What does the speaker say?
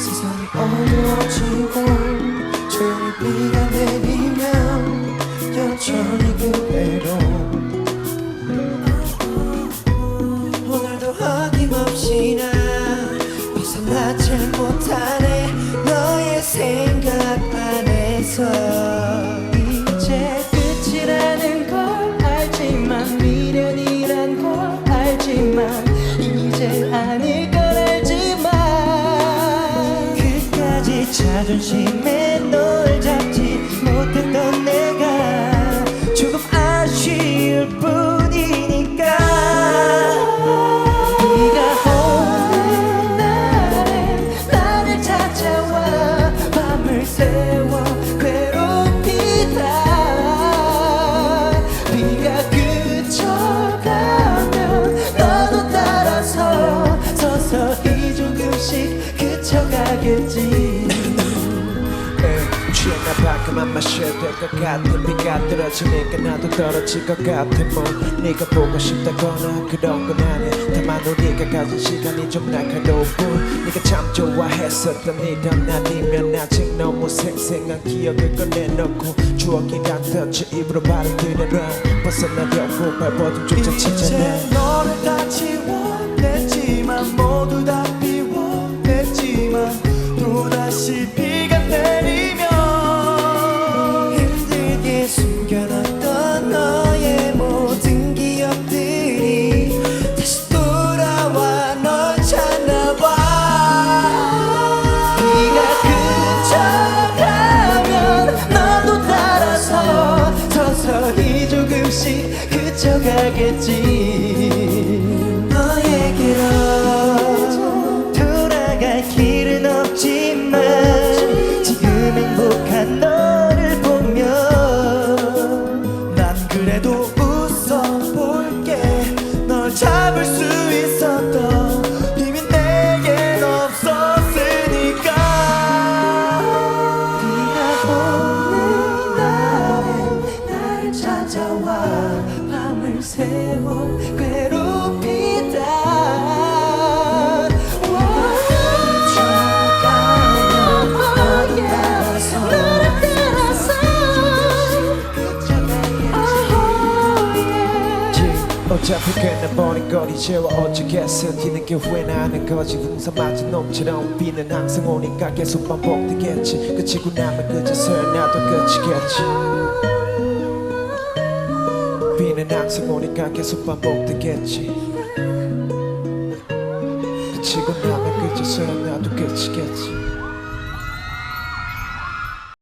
세상이 어두워지고 조용히 비가 내리면 여전히 그 children she made 그만 마셔야 될 것 같아. 비가 떨어지니까 나도 떨어질 것 같아. 뭐 네가 보고 싶다거나 그런 건 아니야. 다만 우리가 가진 시간이 좀뿐 네가 참 좋아했었던 이런 날이면 아직 너무 생생한 기억을 꺼내놓고 추억이란 덫을 입으로 발을 들여라 벗어나려고 발버둥조차 치잖아 새워 괴롭히다. 멈춰가면 너를 따라서 어차피 끝나버린 걸 이제 와 어쩌겠어 뒤는 게 후회나는 거지. 풍선 맞은 놈처럼 비는 항상 오니까 계속 반복되겠지. 그치고 나면 그제서야 나도 끝이겠지 비는 항상 오니까 계속 반복되겠지. 그치고 나면 그제서야 나도 끝이겠지